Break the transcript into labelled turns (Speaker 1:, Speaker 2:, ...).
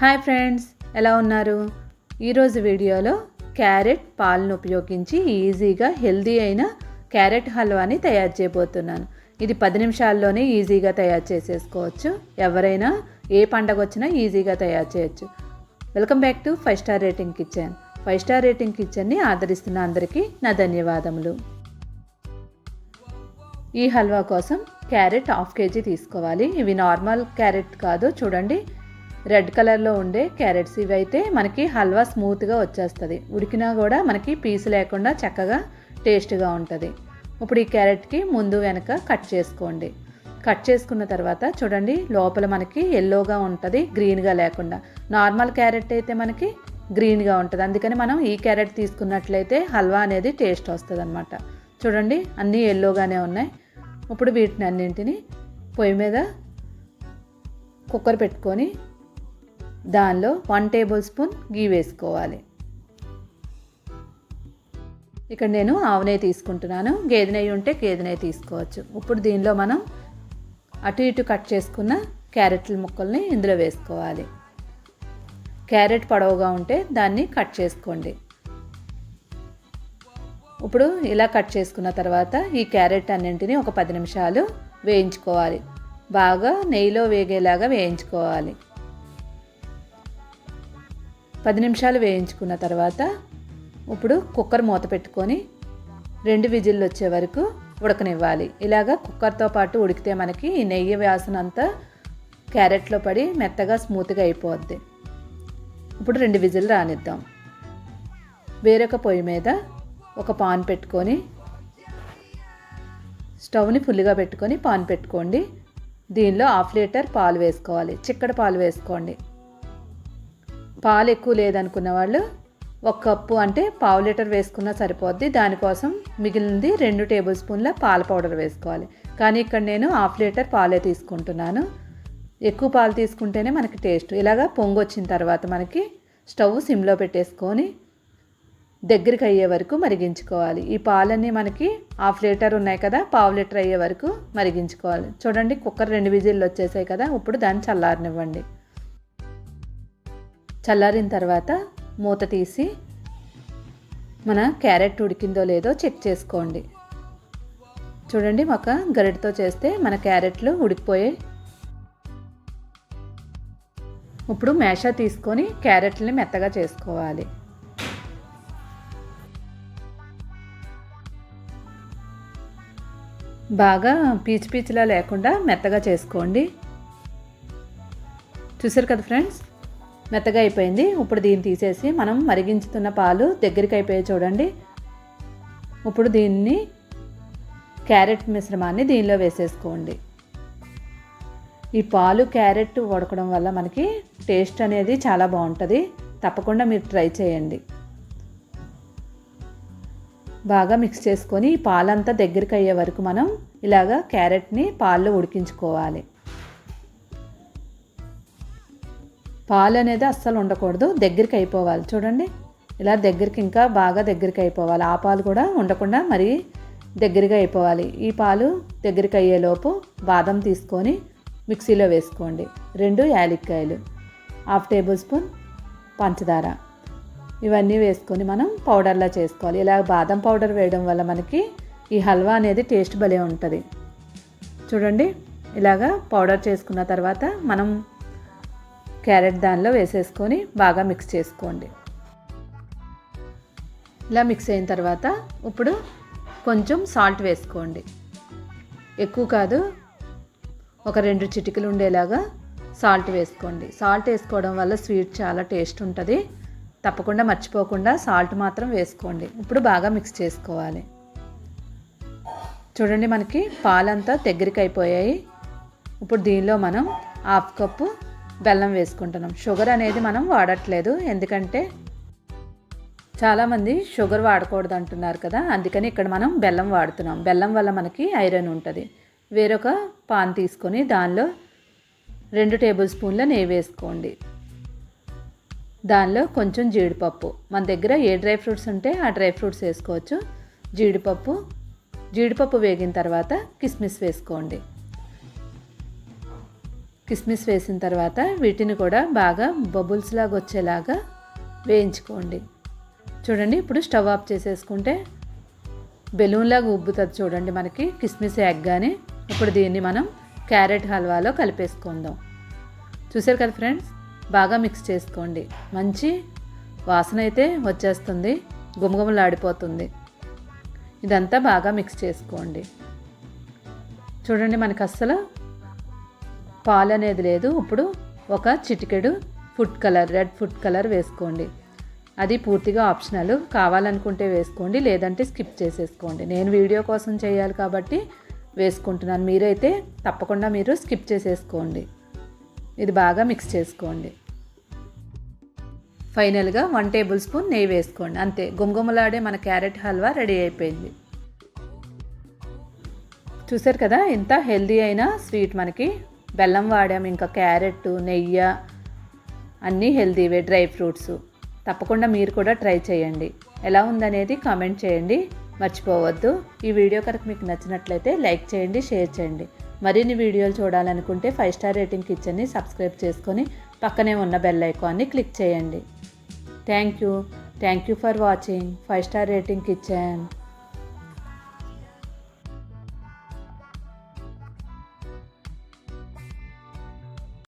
Speaker 1: Hi friends ఎలా ఉన్నారు? ఈరోజు వీడియోలో క్యారెట్ పాలను ఉపయోగించి ఈజీగా హెల్దీ అయిన క్యారెట్ హల్వాని తయారు చేయబోతున్నాను. ఇది పది నిమిషాల్లోనే ఈజీగా తయారు చేసేసుకోవచ్చు. ఎవరైనా ఏ పండగ వచ్చినా ఈజీగా తయారు చేయొచ్చు. Welcome back to five star rating kitchen. Five star rating కిచెన్ని ఆదరిస్తున్న అందరికీ నా ధన్యవాదములు. ఈ హల్వా కోసం క్యారెట్ హాఫ్ కేజీ తీసుకోవాలి. ఇవి నార్మల్ క్యారెట్ కాదు చూడండి. రెడ్ కలర్లో ఉండే క్యారెట్స్ ఇవి అయితే మనకి హల్వా స్మూత్గా వచ్చేస్తుంది. ఉడికినా కూడా మనకి పీసు లేకుండా చక్కగా టేస్ట్గా ఉంటుంది. ఇప్పుడు ఈ క్యారెట్కి ముందు వెనక కట్ చేసుకోండి. కట్ చేసుకున్న తర్వాత చూడండి లోపల మనకి ఎల్లోగా ఉంటుంది గ్రీన్గా లేకుండా. నార్మల్ క్యారెట్ అయితే మనకి గ్రీన్గా ఉంటుంది. అందుకని మనం ఈ క్యారెట్ తీసుకున్నట్లయితే హల్వా అనేది టేస్ట్ వస్తుంది అనమాట చూడండి అన్నీ ఎల్లోగానే ఉన్నాయి. ఇప్పుడు వీటిని అన్నింటిని పొయ్యి మీద కుక్కర్ పెట్టుకొని దానిలో వన్ టేబుల్ స్పూన్ గీ వేసుకోవాలి. ఇక్కడ నేను ఆవునే తీసుకుంటున్నాను. గేదె నెయ్యి ఉంటే గేదె నెయ్యి తీసుకోవచ్చు. ఇప్పుడు దీనిలో మనం అటు ఇటు కట్ చేసుకున్న క్యారెట్ల ముక్కల్ని ఇందులో వేసుకోవాలి. క్యారెట్ పొడవుగా ఉంటే దాన్ని కట్ చేసుకోండి. ఇప్పుడు ఇలా కట్ చేసుకున్న తర్వాత ఈ క్యారెట్ అన్నింటిని ఒక పది నిమిషాలు వేయించుకోవాలి. బాగా నెయ్యిలో వేగేలాగా వేయించుకోవాలి. పది నిమిషాలు వేయించుకున్న తర్వాత ఇప్పుడు కుక్కర్ మూత పెట్టుకొని రెండు విజిల్లు వచ్చే వరకు ఉడకనివ్వాలి. ఇలాగా కుక్కర్తో పాటు ఉడికితే మనకి ఈ నెయ్యి వాసన అంతా క్యారెట్లో పడి మెత్తగా స్మూత్గా అయిపోద్ది. ఇప్పుడు రెండు విజిల్ రానిద్దాం. వేరొక పొయ్యి మీద ఒక పాన్ పెట్టుకొని స్టవ్ని ఫుల్గా పెట్టుకొని పాన్ పెట్టుకోండి. దీనిలో హాఫ్ లీటర్ పాలు వేసుకోవాలి. చిక్కడ పాలు వేసుకోండి. పాలు ఎక్కువ లేదనుకున్న వాళ్ళు ఒక కప్పు అంటే పావు లీటర్ వేసుకున్నా సరిపోద్ది. దానికోసం మిగిలింది రెండు టేబుల్ స్పూన్ల పాల పౌడర్ వేసుకోవాలి. కానీ ఇక్కడ నేను హాఫ్ లీటర్ పాలే తీసుకుంటున్నాను. ఎక్కువ పాలు తీసుకుంటేనే మనకి టేస్ట్. ఇలాగా పొంగు వచ్చిన తర్వాత మనకి స్టవ్ సిమ్లో పెట్టేసుకొని దగ్గరికి అయ్యే వరకు మరిగించుకోవాలి. ఈ పాలన్నీ మనకి హాఫ్ లీటర్ ఉన్నాయి కదా పావు లీటర్ అయ్యే వరకు మరిగించుకోవాలి. చూడండి కుక్కర్ రెండు విజిల్లు వచ్చేసాయి కదా ఇప్పుడు దాన్ని చల్లారనివ్వండి. చల్లారిన తర్వాత మూత తీసి మన క్యారెట్ ఉడికిందో లేదో చెక్ చేసుకోండి. చూడండి ఒక గరిటతో చేస్తే మన క్యారెట్లు ఉడికిపోయాయి. ఇప్పుడు మేషా తీసుకొని క్యారెట్లని మెత్తగా చేసుకోవాలి. బాగా పీచు పీచులా లేకుండా మెత్తగా చేసుకోండి. చూసారు కదా ఫ్రెండ్స్? మెత్తగా అయిపోయింది. ఇప్పుడు దీన్ని తీసేసి మనం మరిగించుతున్న పాలు దగ్గరికి అయిపోయాయి చూడండి. ఇప్పుడు దీన్ని క్యారెట్ మిశ్రమాన్ని దీనిలో వేసేసుకోండి. ఈ పాలు క్యారెట్ ఉడకడం వల్ల మనకి టేస్ట్ అనేది చాలా బాగుంటుంది. తప్పకుండా మీరు ట్రై చేయండి. బాగా మిక్స్ చేసుకొని ఈ పాలంతా దగ్గరికి అయ్యే వరకు మనం ఇలాగా క్యారెట్ని పాల్లో ఉడికించుకోవాలి. పాలు అనేది అస్సలు ఉండకూడదు దగ్గరికి అయిపోవాలి. చూడండి ఇలా దగ్గరికి ఇంకా బాగా దగ్గరికి అయిపోవాలి. ఆ పాలు కూడా ఉండకుండా మరీ దగ్గరగా అయిపోవాలి. ఈ పాలు దగ్గరికి అయ్యేలోపు బాదం తీసుకొని మిక్సీలో వేసుకోండి. రెండు యాలక్కాయలు హాఫ్ టేబుల్ స్పూన్ పంచదార. ఇవన్నీ వేసుకొని మనం పౌడర్లా చేసుకోవాలి. ఇలా బాదం పౌడర్ వేయడం వల్ల మనకి ఈ హల్వా అనేది టేస్ట్ భలే ఉంటుంది. చూడండి ఇలాగా పౌడర్ చేసుకున్న తర్వాత మనం క్యారెట్ దానిలో వేసేసుకొని బాగా మిక్స్ చేసుకోండి. ఇలా మిక్స్ అయిన తర్వాత ఇప్పుడు కొంచెం సాల్ట్ వేసుకోండి. ఎక్కువ కాదు ఒక రెండు చిటికలు ఉండేలాగా సాల్ట్ వేసుకోండి. సాల్ట్ వేసుకోవడం వల్ల స్వీట్ చాలా టేస్ట్ ఉంటుంది. తప్పకుండా మర్చిపోకుండా సాల్ట్ మాత్రం వేసుకోండి. ఇప్పుడు బాగా మిక్స్ చేసుకోవాలి. చూడండి మనకి పాలంతా దగ్గరికి అయిపోయాయి. ఇప్పుడు దీనిలో మనం హాఫ్ కప్పు బెల్లం వేసుకుంటున్నాం. షుగర్ అనేది మనం వాడట్లేదు. ఎందుకంటే చాలామంది షుగర్ వాడకూడదు అంటున్నారు కదా. అందుకని ఇక్కడ మనం బెల్లం వాడుతున్నాం. బెల్లం వల్ల మనకి ఐరన్ ఉంటుంది. వేరొక పాన్ తీసుకొని దానిలో రెండు టేబుల్ స్పూన్ల నెయ్యి వేసుకోండి. దానిలో కొంచెం జీడిపప్పు. మన దగ్గర ఏ డ్రై ఫ్రూట్స్ ఉంటే ఆ డ్రై ఫ్రూట్స్ వేసుకోవచ్చు. జీడిపప్పు జీడిపప్పు వేగిన తర్వాత కిస్మిస్ వేసుకోండి. కిస్మిస్ వేసిన తర్వాత వీటిని కూడా బాగా బబుల్స్ లాగా వచ్చేలాగా వేయించుకోండి. చూడండి ఇప్పుడు స్టవ్ ఆఫ్ చేసేసుకుంటే బెలూన్ లాగా ఉబ్బుతుంది చూడండి మనకి కిస్మిస్ ఎగ్గానే ఇప్పుడు దీన్ని మనం క్యారెట్ హల్వాలో కలిపేసుకుందాం. చూసారు కదా ఫ్రెండ్స్ బాగా మిక్స్ చేసుకోండి. మంచి వాసన అయితే వచ్చేస్తుంది గుమగుమలాడిపోతుంది. ఇదంతా బాగా మిక్స్ చేసుకోండి. చూడండి మనకు అస్సలు పాలు అనేది లేదు. ఇప్పుడు ఒక చిటికెడు food colour red food colour వేసుకోండి. అది పూర్తిగా ఆప్షనల్. కావాలనుకుంటే వేసుకోండి లేదంటే స్కిప్ చేసేసుకోండి. నేను వీడియో కోసం చేయాలి కాబట్టి వేసుకుంటున్నాను. మీరైతే తప్పకుండా మీరు స్కిప్ చేసేసుకోండి. ఇది బాగా మిక్స్ చేసుకోండి. ఫైనల్గా వన్ టేబుల్ స్పూన్ నెయ్యి వేసుకోండి. అంతే. గుమగుమలాడే మన క్యారెట్ హల్వా రెడీ అయిపోయింది. చూసారు కదా ఇంత హెల్దీ అయిన స్వీట్ మనకి బెల్లం వాడాం ఇంకా క్యారెట్ నెయ్యి అన్నీ హెల్తీవే డ్రై ఫ్రూట్స్. తప్పకుండా మీరు కూడా ట్రై చేయండి. ఎలా ఉందనేది కామెంట్ చేయండి. మర్చిపోవద్దు. ఈ వీడియో కనుక మీకు నచ్చినట్లయితే లైక్ చేయండి షేర్ చేయండి. మరిన్ని వీడియోలు చూడాలనుకుంటే ఫైవ్ స్టార్ రేటింగ్ కిచెన్ని సబ్స్క్రైబ్ చేసుకొని పక్కనే ఉన్న బెల్ ఐకాన్ని క్లిక్ చేయండి. Thank you. Thank you for watching. Five star rating kitchen.